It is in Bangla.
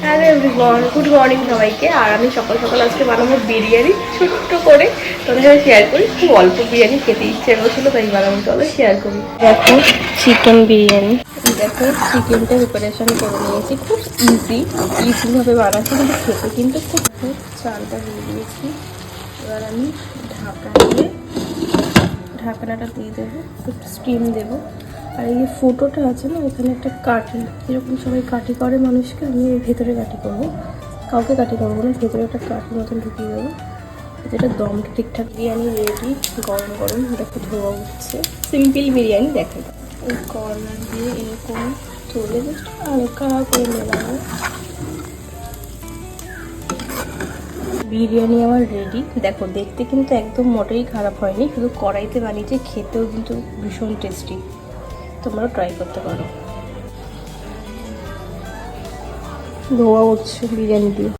হ্যালো এভরিওয়ান গুড মর্নিং সবাইকে। আর আমি সকাল সকাল আজকে বানাবো বিরিয়ানি, ছোট্ট করে। তোদের সাথে শেয়ার করি। খুব অল্প বিরিয়ানি খেতে ইচ্ছে করছিল, তাই বানাবো। চলো শেয়ার করি। দেখো চিকেন বিরিয়ানি। দেখো চিকেনটা প্রিপারেশন করে নিয়েছি। খুব ইজি ইজিভাবে বানাচ্ছি, কিন্তু খেতে কিন্তু খুব খুব চালটা দিয়ে দিয়েছি। এবার আমি ঢাকা দিয়ে, ঢাকনাটা দিয়ে দেবো স্টিম দেবো। আর এই যে ফুটোটা আছে না এখানে একটা কাঠি। যেরকম সবাই কাঠি করে মানুষকে আমি এর ভেতরে কাঠি করব। কাউকে কাঠি করব না ভেতরে একটা কাঠি মতন ঢুকিয়ে দেবো। যেটা দমটা ঠিকঠাক বিরিয়ানি রেডি গরম গরম এটা একটু ধোয়া উঠছে। সিম্পল বিরিয়ানি দেখা। যায় এই কর্নার দিয়ে এরকম তুলে জাস্ট হালকা করে মেলাবো। বিরিয়ানি আমার রেডি দেখো দেখতে কিন্তু একদম মোটেই খারাপ হয়নি শুধু কড়াইতে বানিয়েছে খেতেও কিন্তু ভীষণ টেস্টি তোমরাও ট্রাই করতে পারো। ধোয়া উঠছে বিরিয়ানি দিয়ে।